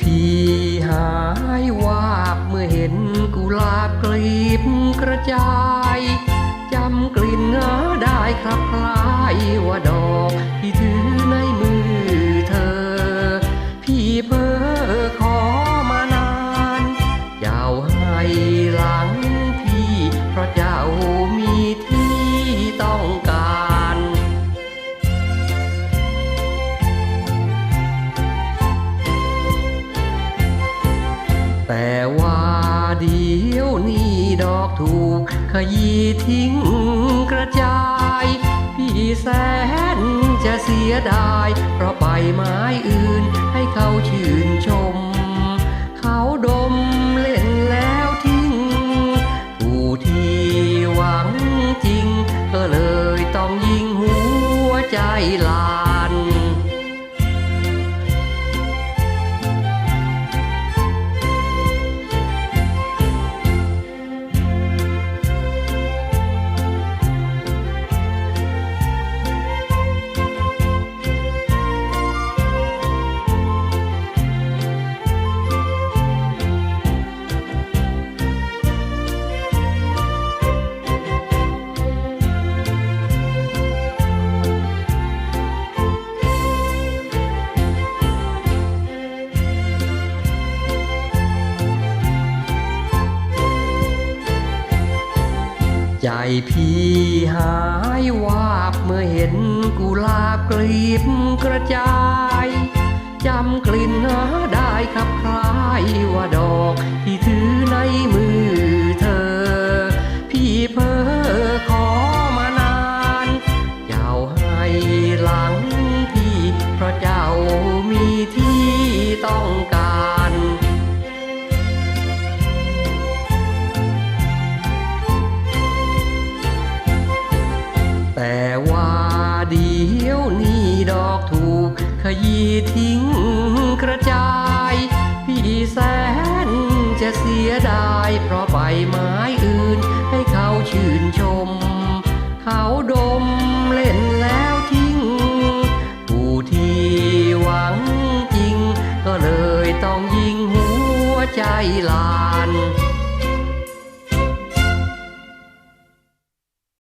พี่หายวาบเมื่อเห็นกุหลาบกลีบกระจาย จำกลิ่นเงาได้ครับคล้ายว่าดอก ขยี้ทิ้งกระจาย พี่แสนจะเสียดาย เพราะไปไม้อื่นให้เขาชื่นชม ใจพี่หายวาบเมื่อเห็นกุหลาบกลีบกระจายจำกลิ่นหาได้ครับคล้ายว่าดอกที่ถือในมือเธอ พี่เพ้อขอมานานเจ้าให้หลังพี่เพราะเจ้ามีที่ ยีทิ้งกระจาย พี่แสนจะเสียดายเพราะใบไม้อื่นให้เขาชื่นชม เขาดมเล่นแล้วทิ้ง ผู้ที่หวังจริง ก็เลยต้องยิงหัวใจลา